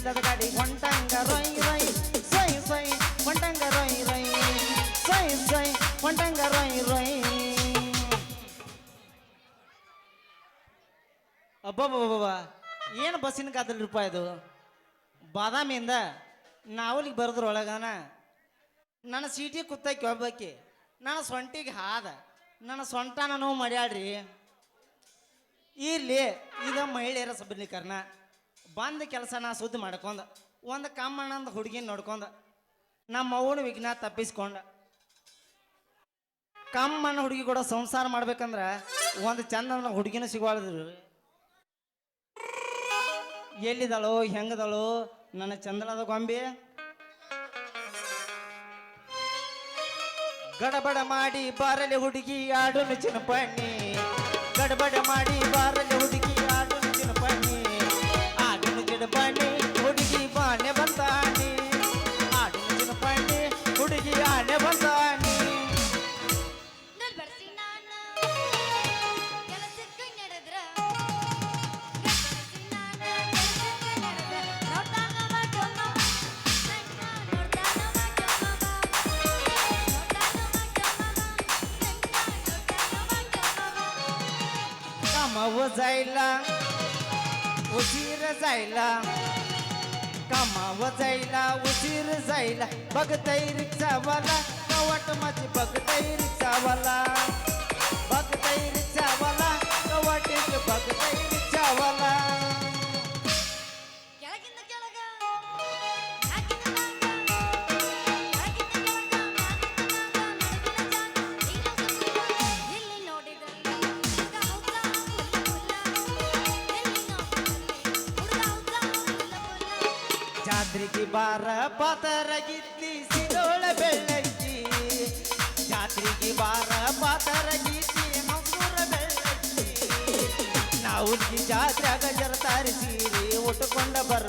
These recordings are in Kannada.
ಹೊಂಟಂಗ ಹೊಂಟಂಗ ಏನು ಬಸ್ಸಿನ ಕಾದಲ್ರಿಪ್ಪ ಇದು? ಬಾದಾಮಿಯಿಂದ ನಾವಲಿಗೆ ಬರೋದ್ರೊಳಗನ ನನ್ನ ಸೀಟಿ ಕುತ್ತಕ್ಕೆ ಒಬ್ಬಾಕಿ, ನನ್ನ ಸೊಂಟಿಗೆ ಹಾದ, ನನ್ನ ಸೊಂಟನ ನೋವು ಮಾಡ್ಯಾಡ್ರಿ ಇಲ್ಲಿ ಈಗ ಮಹಿಳೆಯರ ಸಬಲೀಕರಣ. ಬಂದ ಕೆಲಸ ನಾ ಸುದ್ದಿ ಮಾಡ್ಕೊಂಡ, ಒಂದು ಕಮ್ಮಣ್ಣಂದ ಹುಡುಗಿನ ನೋಡ್ಕೊಂಡ, ನಮ್ಮ ಅವನ ವಿಘ್ನ ತಪ್ಪಿಸ್ಕೊಂಡ. ಕಮ್ಮಣ್ಣ ಹುಡುಗಿ ಕೂಡ ಸಂಸಾರ ಮಾಡ್ಬೇಕಂದ್ರೆ ಒಂದು ಚಂದ ಹುಡುಗಿನ ಸಿಗೋಳಿದ್ರು ಎಲ್ಲಿದಳೋ, ಹೆಂಗದಳೋ, ನನ್ನ ಚಂದನದ ಗೊಂಬೆ. ಗಡಬಡ ಮಾಡಿ ಬಾರಲಿ ಹುಡುಗಿ ಮೆಚ್ಚಿನ ಪಣ್ಣಿ ಗಡಬಡ ಮಾಡಿ ಬಾರಲಿ ಹುಡುಗಿ जायला उशीर जायला कामाव जायला उशीर जायला. बघताई रिक्षावाला कवाट माझी बघताई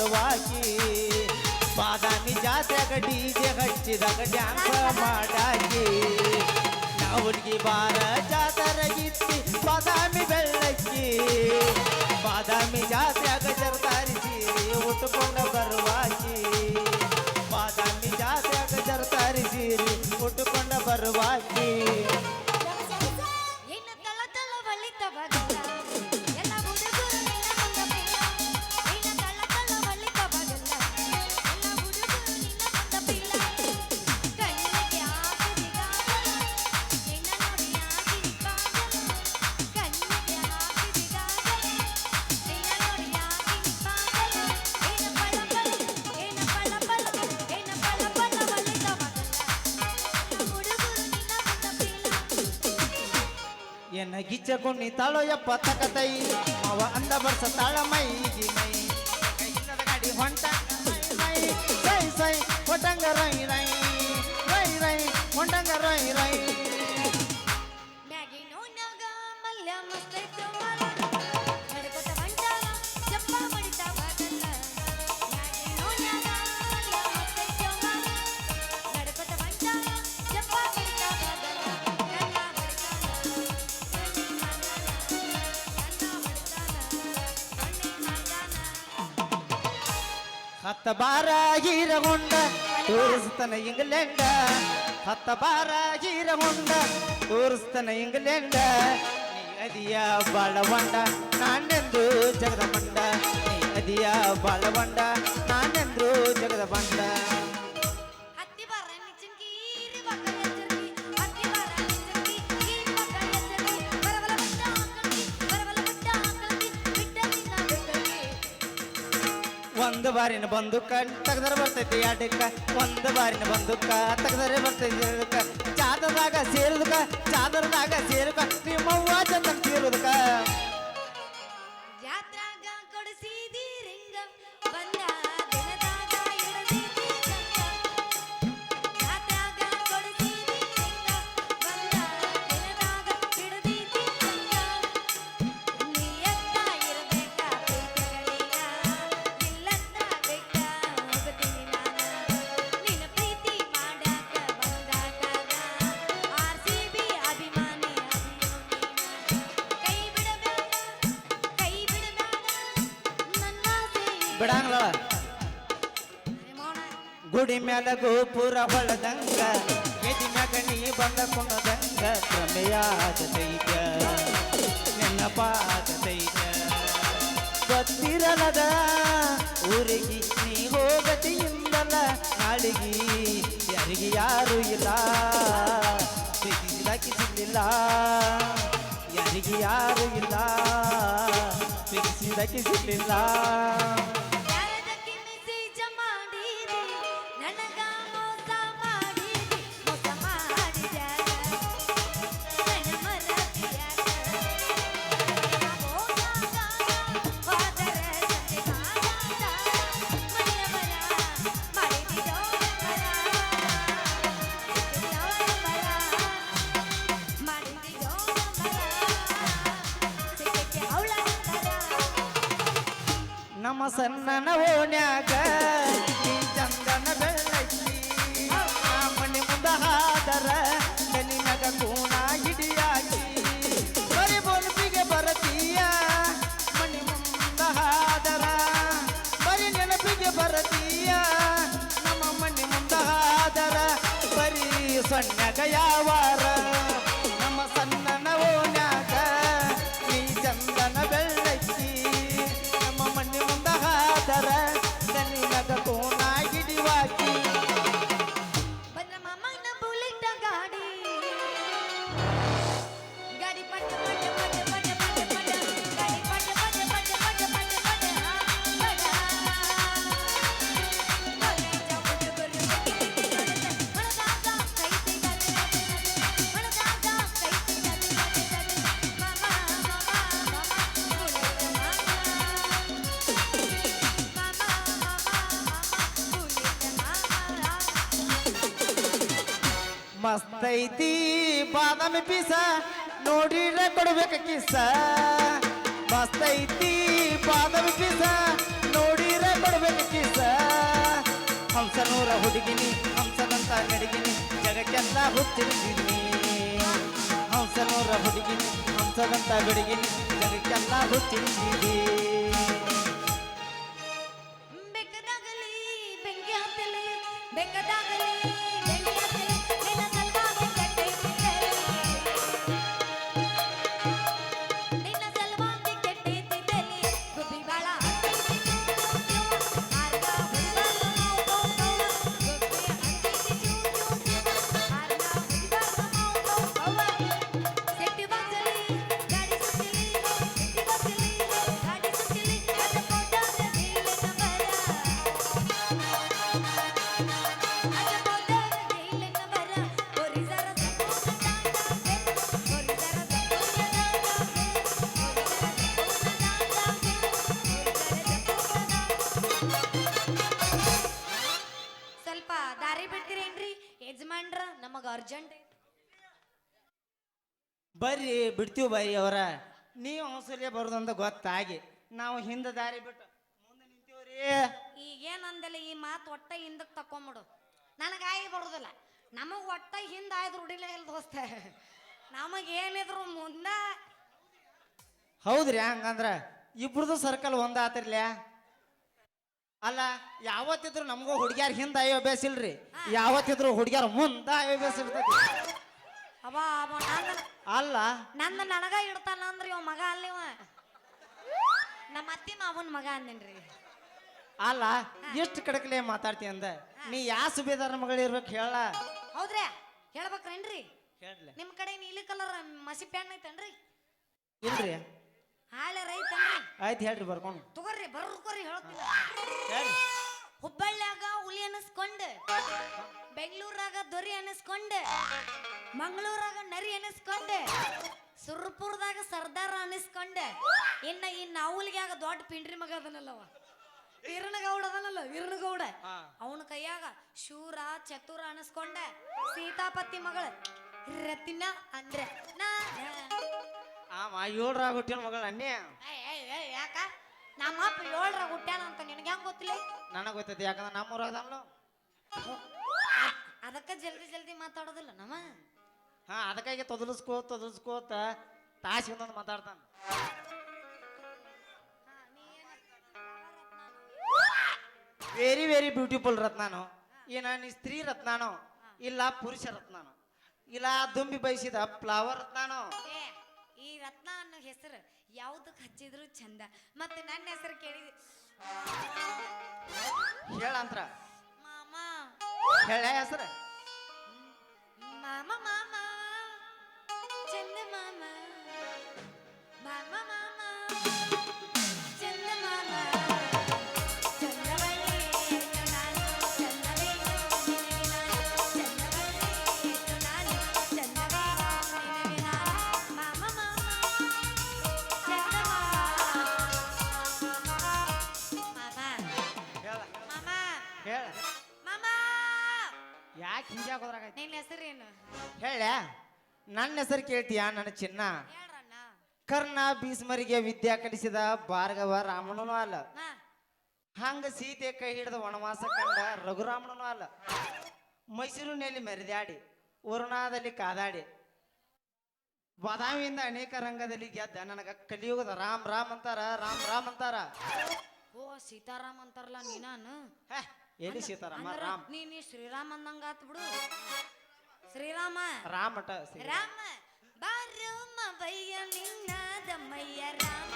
ಬರುವಾಕಿ ಬಾದಾಮಿ ಜಾತ್ರೆಗ ಡಿಜೆ ಹಚ್ಚಿದಾಗ ಡ್ಯಾನ್ಸ್ ಮಾಡಾಕಿ. ನಾವುಲ್ಗಿ ಬಾರ ಜಾತರಗಿತ್ತಿ ಬಾದಾಮಿ ಬೆಳ್ಳಕ್ಕಿ. ಬಾದಾಮಿ ಜಾತ್ರೆಗ ಜರತಾರಿ ಸೀರೆ ಉಟ್ಕೊಂಡ ಬರುವಾಕಿ. ಬಾದಾಮಿ ಜಾತ್ರೆಗ ಜರತಾರಿ ಸೀರೆ ಉಟ್ಕೊಂಡ ಬರುವಾಕಿ. ಎನ್ನ ಗಿಚ್ಚಕೊಂಡಿ ತಾಳೋ ಯಪ್ಪ ತಕತೈ. ಅವ ಅಂದ ಬರ್ಸ ತಾಳ ಮೈಗಿ ಮೈ. ಹತ್ತ ಬಾರ ಗೀರ ಹೊಂಡ ತೋರಿಸ್ತಾನ ಇಂಗ್ಲೆಂಡ. ಹತ್ತ ಬಾರ ಗೀರ ಹೊಂಡ ತೋರಿಸ್ತಾನ ಇಂಗ್ಲೆಂಡ. ಅದಿಯ ಬಾಳವಂಡ, ನಾನೆಂದು ಜಗದ ಬಂಡ. ಅದಿಯ ಬಾಳವಂಡ, ನಾನೆಂದು ಜಗದ ಬಂಡ. ಒಂದು ಬಾರಿನ ಬಂದುಕ, ತೆಗ್ದರೆ ಬರ್ತೈತಿ ಅಡ್ಡಕ್ಕ. ಒಂದು ಬಾರಿನ ಬಂದುಕ, ತೆಗ್ದರೆ ಬರ್ತೈತಿ ಅಡ್ಡಕ್ಕ. ಚಾದರದಾಗ ಸೇರುದಕ ಚಾದರದಾಗ ಸೇರುಕ, ನಿಮ್ಮವ್ವ ಚಂದ ಸೇರುದಕ್ಕ. ಬಿಡಂಗ್ಲ. ಗುಡಿ ಮ್ಯಾಲ ಗೋಪುರ ಹೊಳದಂಗ ಎದಿ ಮ್ಯಾಗ ನೀ ಬಂದ ಕುಣದಂಗ ಪ್ರಮೆಯಾಗತೈತ ನೆನಪಾಗತೈತ ಗೊತ್ತಿರಲದ ಊರಿಗೆ ನೀ ಹೋಗತಿಯಿಂದಲ ನಾಳಿಗೆ ಯಾರಿಗೆ ಯಾರು ಇಲ್ಲ. ಪ್ರೀತಿಸಿದಾಕಿ ಸಿಗಲಿಲ್ಲ, ಯಾರಿಗೆ ಯಾರು ಇಲ್ಲ. ಪ್ರೀತಿಸಿದಾಕಿ ಸಿಗಲಿಲ್ಲ. আছেন না না ও ಬಾದಾಮಿ ಪೀಸ ನೋಡಿರ ಕೊಡ್ಬೇಕ ಕಿಸ ಮಸ್ತೈತಿ ಬಾದಾಮಿ ಪೀಸ ನೋಡಿರ ಕೊಡ್ಬೇಕ ಕಿಸ ಹಂಸನೂರ ಹುಡುಗಿನಿ ಹಂಸದಂತ ನಡಿಗಿನಿ, ಜಗಕ್ಕೆಲ್ಲ ಹುಚ್ಚಿರಿಗಿನಿ ಹಂಸನೂರ ಹುಡುಗಿನಿ ಹಂಸದಂತ ಹುಡುಗಿನಿ ಜಗಕ್ಕೆಲ್ಲ ಹುಚ್ಚಿರಿಗಿನಿ ಬರ್ರಿ ಬಿಡ್ತೀವಿ ಬರ್ರಿ ಅವರ. ನೀವು ಅವಸರ ಬರೋದಂತ ಗೊತ್ತಾಗಿ. ನಾವು ಹಿಂದೆ ದಾರಿ ಬಿಟ್ಟು ಮುಂದೆ ನಿಂತೀವ್ರಿ. ಈಗೇನಂದಲ್ಲ ಈ ಮಾತು ಒಟ್ಟ ಹಿಂದಕ್ಕೆ ತಕೊಂಬಿಡು. ಆಗಿ ಬರೋದಿಲ್ಲ. ನಮಗೆ ಒಟ್ಟ ಹಿಂದೆ ಆಯ್ದು ಉಡಿಲೇ ಇಲ್ಲ ದೋಸ್ತ. ನಮಗೇನಿದ್ರು ಮುಂದೆ ಹೌದ್ರಿ ಹಂಗಂದ್ರೆ ಇಬ್ರದು ಸರ್ಕಲ್ ಒಂದ ಆತಿರ್ಲ ಅಲ್ಲ ಯಾವತ್ತಿದ್ರು ನಮಗೂ ಹುಡುಗ್ಯಾರ ಹಿಂದೆ ಅಯ್ಯೋ ಬೇಸಿಲ್ರಿ. ಇಲ್ರಿ ಯಾವತ್ತಿದ್ರು ಹುಡುಗ್ಯಾರ ಮುಂದೆ ಅಯ್ಯೋ ಇರ್ತೈತಿ ಅವ ಅವ ನಂದ ಅಲ್ಲ. ನಂದ ನನಗ ಇಡ್ತಾನ ಅಂದ್ರಿ ಇವ ಮಗ ಅಲ್ಲಿವ ನಮ್ಮ ಅತ್ತಿ ಮಾವನ ಮಗ ಅಂದೇನ್ರಿ. ಅಲ್ಲ ಎಷ್ಟು ಕಡಕಲೆ ಮಾತಾಡ್ತಿ ಅಂದ. ನೀ ಯಾ ಸುಬೇದಾರ ಮಗಳು ಇರ್ಬೇಕು ಹೇಳ. ಹೌದ್ರಿ ಹೇಳ್ಬೇಕ್ರೇನ್ರಿ? ಹೇಳ್ಲೆ. ನಿಮ್ಮ ಕಡೆ ನೀಲಿ ಕಲರ್ ಮಸಿ ಪ್ಯಾನ್ ಐತೇನ್ರಿ? ಇಲ್ರಿ. ಹಾಳೆ ರೈತನ್ರಿ. ಆಯ್ತು ಹೇಳ್ರಿ ಬರ್ಕೊಂಡು. ತಗೋರಿ ಬರ್ಕೋರಿ ಹೇಳ್ತೀನಿ. ಹೇಳ್ರಿ ಹುಬ್ಬಳ್ಳಿಯಾಗ ಹುಲಿ ಅನಿಸ್ಕೊಂಡು ಬೆಂಗಳೂರಾಗ ದೊರಿ ಅನಿಸ್ಕೊಂಡೆ ಮಂಗಳೂರಾಗ ನರಿ ಅನಿಸ್ಕೊಂಡೆ ಸುರ್ಪುರದಾಗ ಸರ್ದಾರ ಅನಿಸ್ಕೊಂಡೆ ಇನ್ನ ಈ ನಾವುಲ್ಗ್ಯಾಗ ದೊಡ್ಡ ಪಿಂಡ್ರಿ ಮಗ ಅದನಲ್ಲವ. ವೀರನಗೌಡ ಅದನಲ್ಲ ವೀರನಗೌಡ. ಅವನ ಕೈಯಾಗ ಶೂರ ಚತುರ ಅನಿಸ್ಕೊಂಡೆ ಸೀತಾಪತಿ ಮಗಳ ರತಿನ ಅಂದ್ರೆ. ನಾ ಆಮ ಏಳ್ರಾಗ ಹುಟ್ಟಿನ ಅಣ್ಣ? ಅನ್ನೇ ನಮ್ಮ ಅಪ್ಪ ಏಳ್ರ ಹುಟ್ಟ್ಯಾನ ಅಂತ ನಿನಗೆ ಹೆಂಗ್ ಗೊತ್ತಿಲ್ಲ? ನನಗೆ ಗೊತ್ತೈತಿ ಯಾಕಂದ್ರೆ ನಮ್ಮೂರ ಅದಾನಲ್ಲ ಅದಕ್ಕ ಜಲ್ದಿ ಜಲ್ದಿ ಮಾತಾಡೋದಿಲ್ಲ ನಮ್ಮ? ಹಾ ಅದಕ್ಕಾಗಿ ತೊದಲಿಸ್ಕೋ ತೊದಲಿಸ್ಕೋತ ತಾಸಿ ಒಂದೊಂದು ಮಾತಾಡ್ತಾನ. ವೆರಿ ವೆರಿ ಬ್ಯೂಟಿಫುಲ್ ರತ್ನಾನು. ಏನ ನೀ ಸ್ತ್ರೀ ರತ್ನಾನೋ ಇಲ್ಲ ಪುರುಷ ರತ್ನಾನೋ ಇಲ್ಲ ದುಂಬಿ ಬಯಸಿದ ಫ್ಲವರ್ ರತ್ನಾನೋ. ಈ ರತ್ನ ಅನ್ನೋ ಹೆಸರು ಯಾವುದಕ್ಕೆ ಹಚ್ಚಿದ್ರು ಚಂದ. ಮತ್ತೆ ನನ್ನ ಹೆಸರು ಕೇಳಿ. ಹೇಳಂತ್ರ ಮಾಮ. ಹೇಳ ಹೆಸರು. ಮಾಮ ಮಾಮ. ಚಂದ ಮಾಮ ಮಾಮ. ನನ್ನ ಹೆಸರು ಕೇಳ್ತೀಯಾ ನನ್ನ ಚಿನ್ನ? ಕರ್ಣ ಭೀಸ್ಮರಿಗೆ ವಿದ್ಯಾ ಕಲಿಸಿದ ಭಾರ್ಗವ ರಾಮನೂ ಅಲ್ಲ. ಹಂಗ ಸೀತೆ ಕೈ ಹಿಡಿದ ವನವಾಸ ಕಂಡ ರಘುರಾಮನೂ ಅಲ್ಲ. ಮೈಸೂರಿನಲ್ಲಿ ಮೆರೆದಾಡಿ ವರುಣಾದಲ್ಲಿ ಕಾದಾಡಿ ಬಾದಾಮಿಯಿಂದ ಅನೇಕ ರಂಗದಲ್ಲಿ ಗೆದ್ದ ನನಗ ಕಲಿಯುಗದ ರಾಮ್ ರಾಮ್ ಅಂತಾರ ರಾಮ್ ರಾಮ್ ಅಂತಾರ. ಓ ಸೀತಾರಾಮ್ ಅಂತಾರಲ್ಲ ನೀನಾನು? ಎಲ್ಲಿ ಸೀತಾರಾಮ? ರಾಮ್. ನೀ ನೀ ಶ್ರೀರಾಮ್ ಅಂದಂಗ ಆತ್ ಬಿಡು. ಶ್ರೀರಾಮ. ರಾಮಟ ಶ್ರೀ- ರಾಮ. ಬಾರಮ್ಮ ಬಯ್ಯ ನಿನ್ನದಮ್ಮಯ್ಯ ರಾಮ.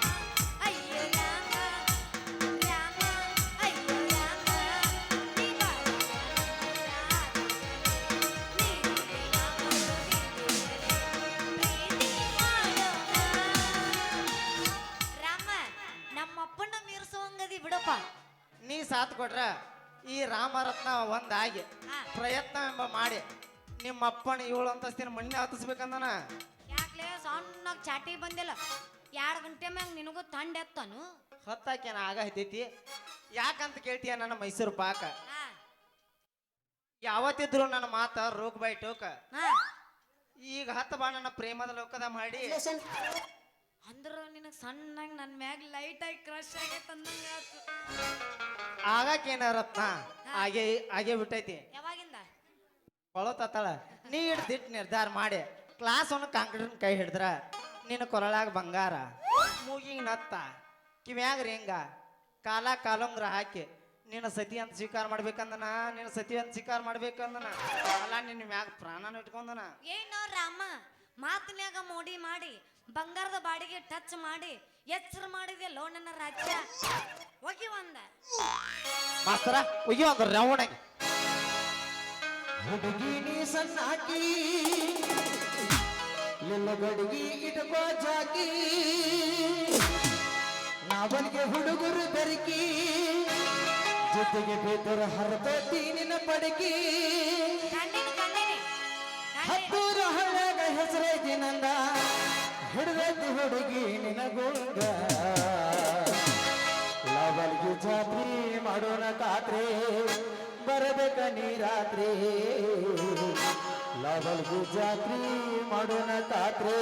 ಅಯ್ಯೋ ರಾಮ. ರಾಮ. ಅಯ್ಯೋ ರಾಮ. ನೀ ಬಾ ರಾಮ ನೀ ನಾಮರು ಪ್ರೀತಿ ಮಾಡೋಣ. ರಾಮ ನಮ್ಮಪ್ಪನ ಮೀರಿಸುವಂಗದಿ ಬಿಡಪ್ಪ. ನೀ ಸಾಥ್ ಕೊಟ್ರ ಈ ರಾಮರತ್ನ ಒಂದಾಗಿ ಹಾ. ಪ್ರಯತ್ನ ಎಂಬ ಮಾಡಿ ನಿಮ್ಮ ಅಪ್ಪನ ಏಳು ಅಂತಸ್ತಿನ ಮಣ್ಣೆ ಹತ್ತಿಸ್ಬೇಕಂದನ ಯಾಕ್ಲೆ ಸಣ್ಣಗ್ ಚಾಟಿ ಬಂದಿಲ್ಲ. ಎರಡು ಗಂಟೆ ಮ್ಯಾಗ ನಿನಗೂ ತಂಡ ಎತ್ತನು. ಹೊತ್ತಾಕೇನ ಆಗ ಹತ್ತೈತಿ ಯಾಕಂತ ಕೇಳ್ತೀಯ ನನ್ನ ಮೈಸೂರು ಪಾಕ? ಹಾ. ಯಾವತ್ತಿದ್ರು ನನ್ನ ಮಾತ ರೋಗ್ ಬೈ ಟೋಕ. ಹಾ. ಈಗ ಹತ್ತ ಬಾ ನನ್ನ ಪ್ರೇಮದ ಲೋಕದ ಮಾಡಿ. ಅಂದ್ರ ನಿನಗ್ ಸಣ್ಣಗ್ ನನ್ ಮ್ಯಾಗ ಲೈಟ್ ಆಗಿ ಕ್ರಶ್ ಆಗೈತೆ ಅಂದಂಗ ಆಗಾಕೇನ ರತ್ನ ಹಾಗೆ ಹಾಗೆ ಬಿಟ್ಟೈತಿ. ಕೊಳತತ್ತಳ ನೀ ಹಿಡ್ದಿಟ್ಟು ನಿರ್ಧಾರ ಮಾಡಿ. ಕ್ಲಾಸ್ ಒಂದು ಕಾಂಕ್ರೀಟ್ ಕೈ ಹಿಡಿದ್ರ ನಿನ್ನ ಕೊರಳಾಗ ಬಂಗಾರ. ಮೂಗಿಗೆ ನತ್ತ. ಕಿವ್ಯಾಗ ರಿಂಗ. ಕಾಲ ಕಾಲುಂಗ್ರ ಹಾಕಿ ನಿನ್ನ ಸತಿ ಅಂತ ಸ್ವೀಕಾರ ಮಾಡ್ಬೇಕಂದನ ನಿನ್ನ ಸತಿ ಅಂತ ಸ್ವೀಕಾರ ಮಾಡ್ಬೇಕಂದನ. ಅಲ್ಲ ನಿನ್ನ ಮ್ಯಾಗ ಪ್ರಾಣನ ಇಟ್ಕೊಂಡನ ಏನೋ ರಾಮ ಮಾತಿನ್ಯಾಗ ಮೋಡಿ ಮಾಡಿ ಬಂಗಾರದ ಬಾಡಿಗೆ ಟಚ್ ಮಾಡಿ ಎಚ್ಚರ ಮಾಡಿದೆ ಲೋ ನನ್ನ ರಾಜ್ಯ? ಹೋಗಿ ಒಂದ. ಮಾಸ್ತರ ಹೋಗಿ ಒಂದು ಹುಡುಗಿ ನೀ ಸಣ್ಣಾಕಿ ನಿನ್ನ ಗಡುಗಿ ಇಟ್ಕೋ ಜಾಕಿ. ನಾವಲ್ಗೆ ಹುಡುಗರು ಬೆರಕಿ ಜೊತೆಗೆ ಬೇತರ ಹರತೋತಿ ನಿನ್ನ ಪಡಕಿ. ಹತ್ತೂರು ಹಳ್ಳಗ ಹೆಸರೈತಿ ನಂದ ಹಿಡಿದೈತಿ ಹುಡುಗಿ ನಿನಗೋಗ ಗುಂಗ ಜಾತ್ರೆ ಮಾಡೋಣ ಖಾತ್ರಿ ಬರಬೇಕ ನೀ ರಾತ್ರಿ ಲವಲ್ಗಿ ಜಾತ್ರಿ ಮಾಡೋಣ ತಾತ್ರೆ.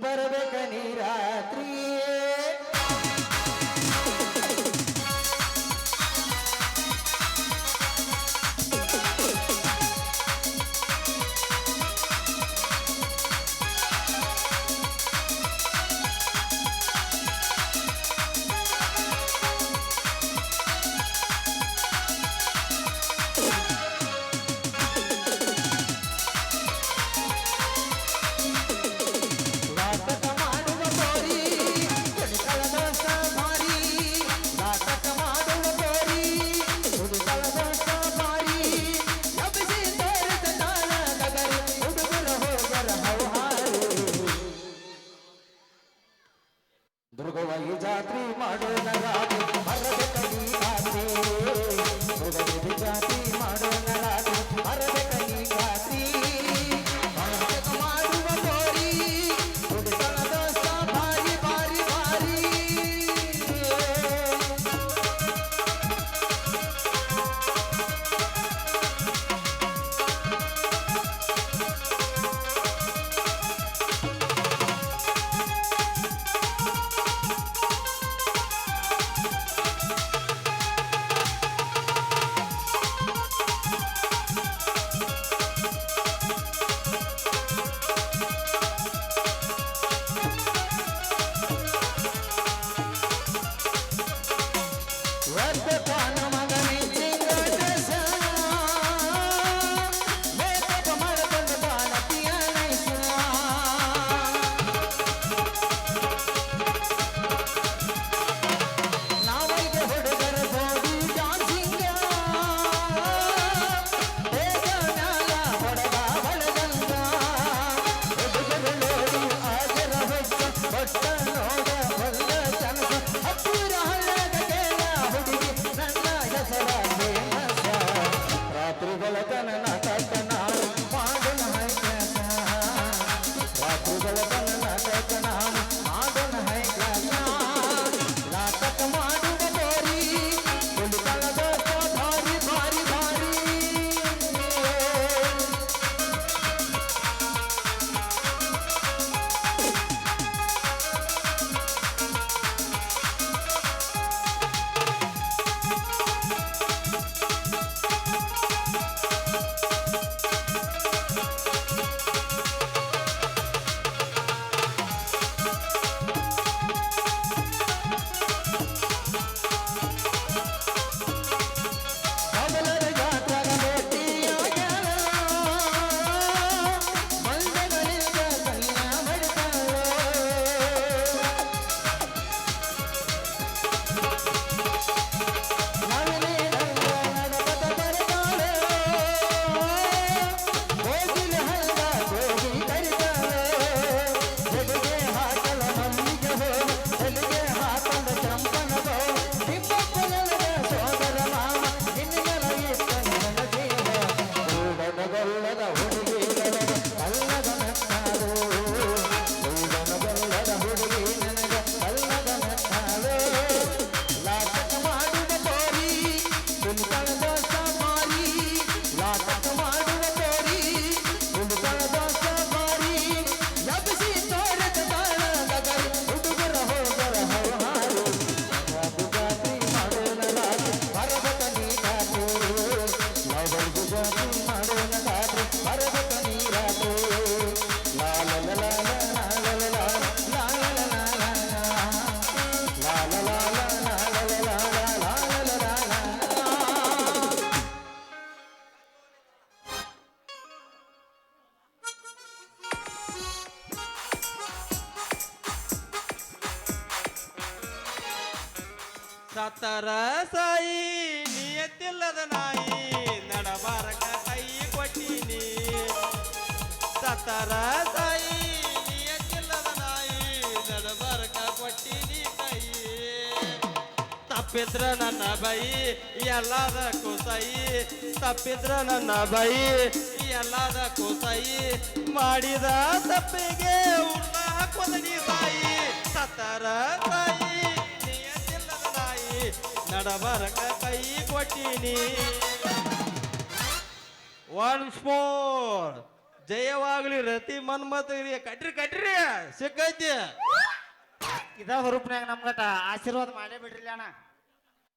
ಬರಬೇಕ ನೀ ರಾತ್ರಿ ಸತರ ಸಾಯಿ, ನಿಯತ್ತಿಲ್ಲದ ನಾಯಿ, ನಡಬಾರಕ ಕೈ ಕೊಟ್ಟಿನಿ. ಸತರ ಸಾಯಿ, ನಿಯತ್ತಿಲ್ಲದ ನಾಯಿ, ನಡಬಾರಕ ಕೊಟ್ಟಿನಿ ಕೈ. ತಪ್ಪಿದ್ರ ನನ್ನ ಬೈ, ಎಲ್ಲದ ಸೈ ತಪ್ಪಿದ್ರ ನನ್ನ ಬೈ, ಎಲ್ಲದ ಸೈ ಮಾಡಿದ ತಪ್ಪಿಗೆ ಉಣ್ಣ ಕೊದಡಿ ಸಾಯಿ ಸತರ ನಡಬರಕ ಕೈ ಕೊಟ್ಟಿನಿ. ಒನ್ಸ್ ಮೋರ್ ಜಯವಾಗ್ಲಿ ರತಿ ಮನ್ಮತ್ರಿ ಕಟ್ರಿ ಕಟ್ರಿ. ಸಿಕ್ಕೈತಿ. ಇದ ಹುರುಪ್ನ್ಯಾಗ ನಮ್ಗಟ ಆಶೀರ್ವಾದ ಮಾಡೇ ಬಿಡ್ರಿ ಅಣ್ಣ.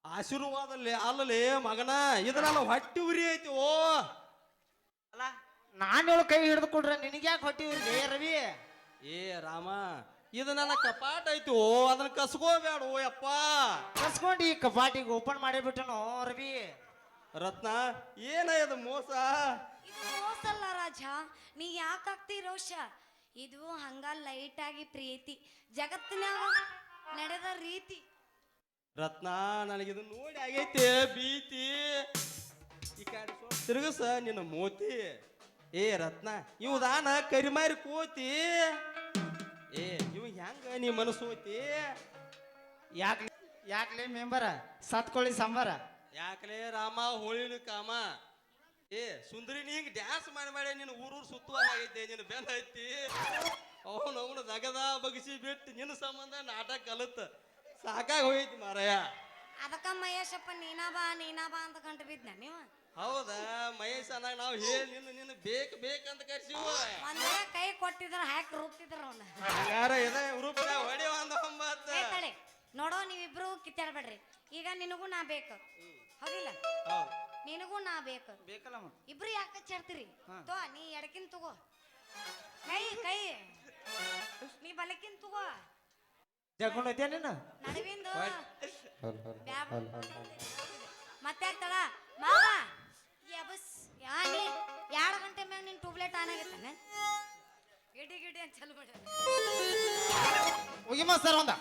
ಆಶೀರ್ವಾದಲ್ಲಿ ಅಲ್ಲಲ್ಲಿ ಮಗನ ಇದನ್ನ ಹೊಟ್ಟಿ ಉರಿ ಐತಿ ಓ. ಅಲ್ಲ ನಾನು ಕೈ ಹಿಡಿದು ಕೊಡ್ರೆ ನಿನಗ್ಯಾಕೆ ಹೊಟ್ಟಿ ಉರಿ ಏ ರವಿ? ಏ ರಾಮ ಇದು ನನ್ನ ಕಪಾಟ ಐತಿ ಓ ಅದನ್ನ ಕಸ್ಕೋಬೇಡ ಓ ಯಪ್ಪ. ಕಸ್ಕೊಂಡು ಈ ಕಪಾಟಿಗೆ ಓಪನ್ ಮಾಡಿಬಿಟ್ಟನು ರವಿ? ರತ್ನ ಏನ ಇದು ಮೋಸ? ಇದು ಮೋಸ ಅಲ್ಲ ರಾಜ ನೀ ಯಾಕೆ ಆಗ್ತಿ ರೋಷ ಇದು ಹಂಗ ಲೈಟ್ ಆಗಿ ಪ್ರೀತಿ ಜಗತ್ತಿನಾಗ ನಡೆದ ರೀತಿ. ರತ್ನ ನನಗೆ ಇದು ನೋಡಿ ಆಗೈತೆ ಬೀತಿ ಈ ಕಡೆ ಸ್ವಲ್ಪ ತಿರುಗಸ ನಿನ್ನ ಮೋತಿ. ಏ ರತ್ನ ಇವ್ದಾನ ಕರಿಮಾರಿ ಕೋತಿ. ಏ ಇವ್ ಹೆಂಗ ನೀ ಮನಸ್ಸು ಐತಿ ಯಾಕೆ ಯಾಕ್ಲೆ ಮೆಂಬರ? ಸತ್ಕೊಳ್ಳಿ ಸಂಬಾರ. ಯಾಕಲೇ ರಾಮ ಹೋಳಿನ ಕಾಮ? ಏ ಸುಂದರಿ ನೀ ಹಿಂಗ್ ಡ್ಯಾನ್ಸ್ ಮಾಡಿ ಮಾಡಿ ನಿನ್ನ ಊರೂರು ಸುತ್ತುವಾಗೈತೆ ನಿನ್ನ ಬೆನ್ ಐತಿ. ಅವನು ಅವನು ನಗದ ಬಗಸಿ ಬಿಟ್ಟು ನಿನ್ನ ಸಂಬಂಧ ನಾಟಕ ಕಲತ್ ಸಾಕಾಗಿ ಹೋಯ್ತಿ ಮಾರಾಯ. ಅದಕ್ಕ ಮಹೇಶಪ್ಪ ನೀನಾ ಬಾ ನೀನಾ ಬಾ ಅಂತ ಕಂಡು ಬಿದ್ದ ನೀವು? ಹೌದಾ? ಮಹೇಶ್ ಅಂದಾಗ ನಾವು ಹೇಳಿ ನಿನ್ನ ನಿನ್ನ ಬೇಕ್ ಬೇಕಂತ ಕರ್ಸಿವ ಒಂದೇ ಕೈ ಕೊಟ್ಟಿದ್ರ ಹಾಕಿ ರೂಪ್ತಿದ್ರ ಅವ್ನ. ಯಾರ ಇದ ರೂಪದ ಹೊಡಿ ಒಂದ ಒಂಬತ್ತ. ಏ ತಳಿ ನೋಡೋ ನೀವಿಬ್ರು ಕಿತ್ತಾಡ್ಬೇಡ್ರಿ. ಈಗ ನಿನಗೂ ನಾ ಬೇಕು. ಹೌದಿಲ್ಲ? ಹೌದ್. ನಿನಗೂ ನಾ ಬೇಕು. ಬೇಕಲ್ಲ ಇಬ್ರು ಯಾಕೆ ಚೇರ್ತೀರಿ ತೋ ನೀ ಎಡಕಿನ್ ತಗೋ. ಕೈ ಕೈ. ನೀ ಬಲಕಿನ್ ತಗೋ. ಹೋದ್ಯಾ ನೀನು ನಡುವಿಂದು. ಮತ್ತೆ ಹೋಗಿಮ್ಮ ಸರ್ ಒಂದ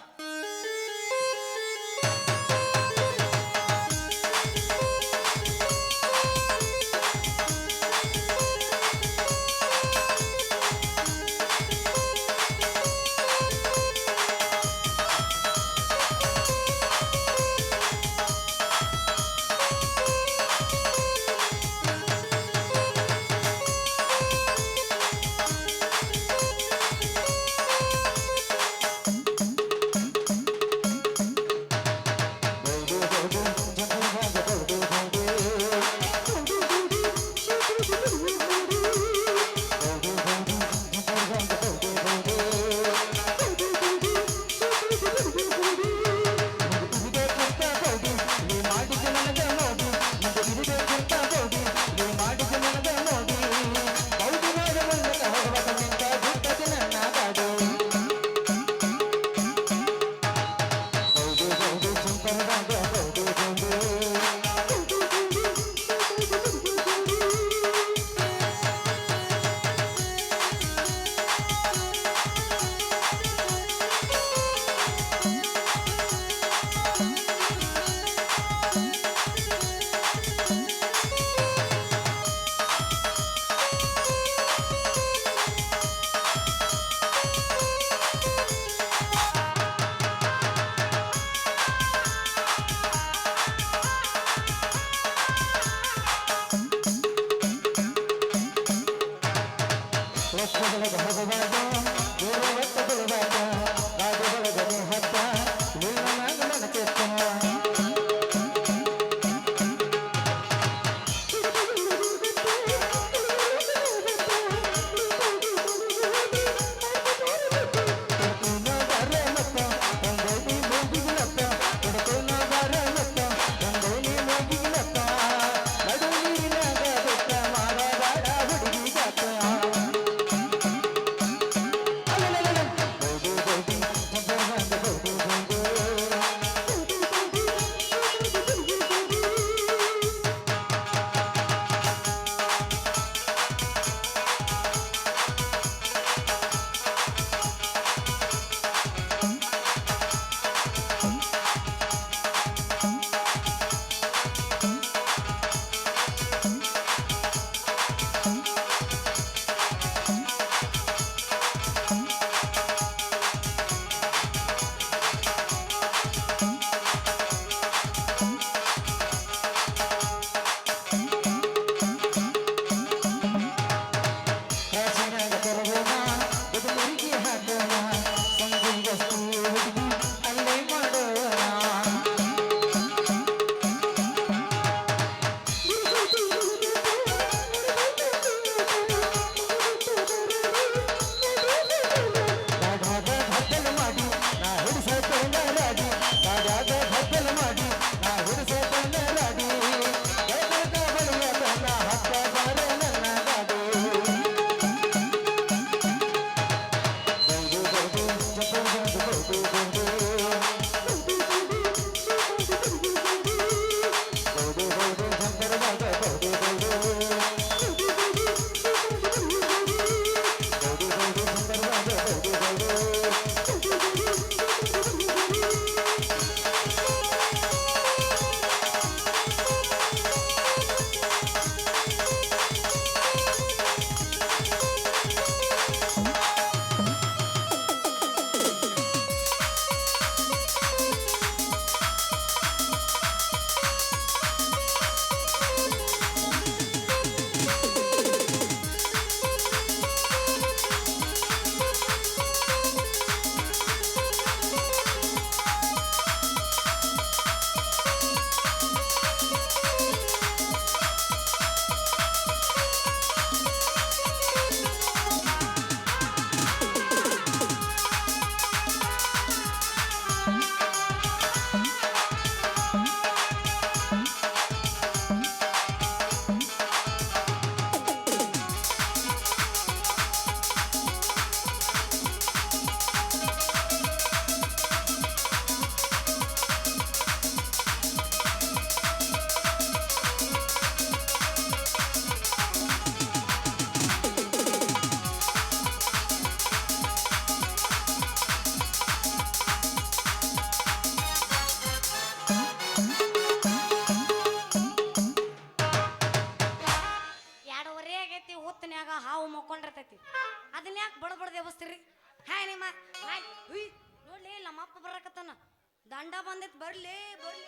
ಬಂದೈತಿ ಬರ್ಲಿ ಬರ್ಲಿ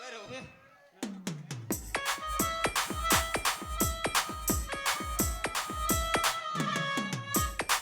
ಬರ್ರಿ, ಬರ್ರಿ.